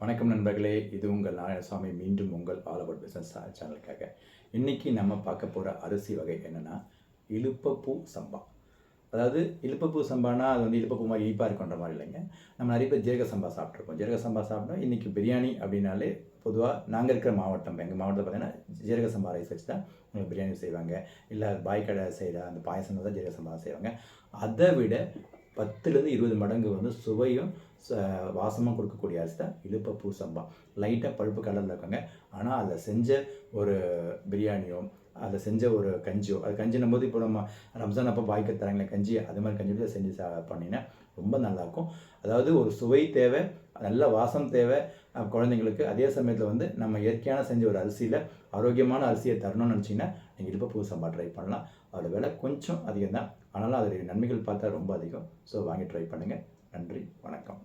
வணக்கம் நண்பர்களே இது உங்கள் நாராயணசாமி மீண்டும் உங்கள் ஆல் அபவுட் பிஸ்னஸ் சேனலுக்காக இன்றைக்கி நம்ம பார்க்க போகிற அரிசி வகை என்னென்னா இலுப்பப்பூ சம்பா. அதாவது இலுப்பப்பூ சம்பானா அது வந்து இழுப்பப்பூ மாதிரி இனிப்பாக இருக்குன்ற மாதிரி இல்லைங்க. நம்ம நிறைய பேர் ஜீரக சம்பா சாப்பிட்ருக்கோம் ஜீரக சம்பா சாப்பிட்டோம் இன்றைக்கி பிரியாணி அப்படின்னாலே பொதுவாக நாங்கள் இருக்கிற மாவட்டம் எங்கள் மாவட்டத்தில் பார்த்தீங்கன்னா ஜீரக சம்பா ரைஸ் வச்சு தான் உங்களுக்கு பிரியாணி செய்வாங்க. இல்லை பாய் கடை செய்கிற அந்த பாயசம் தான் ஜீரக சம்பா செய்வாங்க. அதை விட பத்துலேருந்து இருபது மடங்கு வந்து சுவையும் ச- கொடுக்கக்கூடிய அரிசி தான் இழுப்பப்பூ சம்பா. லைட்டாக பழுப்பு கலரில் இருக்காங்க. ஆனால் அதை செஞ்ச ஒரு பிரியாணியும் அதை செஞ்ச ஒரு கஞ்சியோ அது கஞ்சினும் போது இப்போ நம்ம ரம்ஜான் அப்போ பாய்க்க தராங்களே கஞ்சி அது மாதிரி கஞ்சி கூட செஞ்சு சா பண்ணினா ரொம்ப நல்லாயிருக்கும் அதாவது ஒரு சுவை தேவை நல்ல வாசம் தேவை குழந்தைங்களுக்கு. அதே சமயத்தில் வந்து நம்ம இயற்கையான செஞ்ச ஒரு அரிசியில் ஆரோக்கியமான அரிசியை தரணும்னு நினச்சிங்கன்னா நீங்கள் இழுப்பப்பூ சம்பா ட்ரை பண்ணலாம். அதோட விலை கொஞ்சம் அதிகம் தான். ஆனாலும் அதோடைய நன்மைகள் பார்த்தா ரொம்ப அதிகம். ஸோ வாங்கி ட்ரை பண்ணுங்கள் நன்றி வணக்கம்.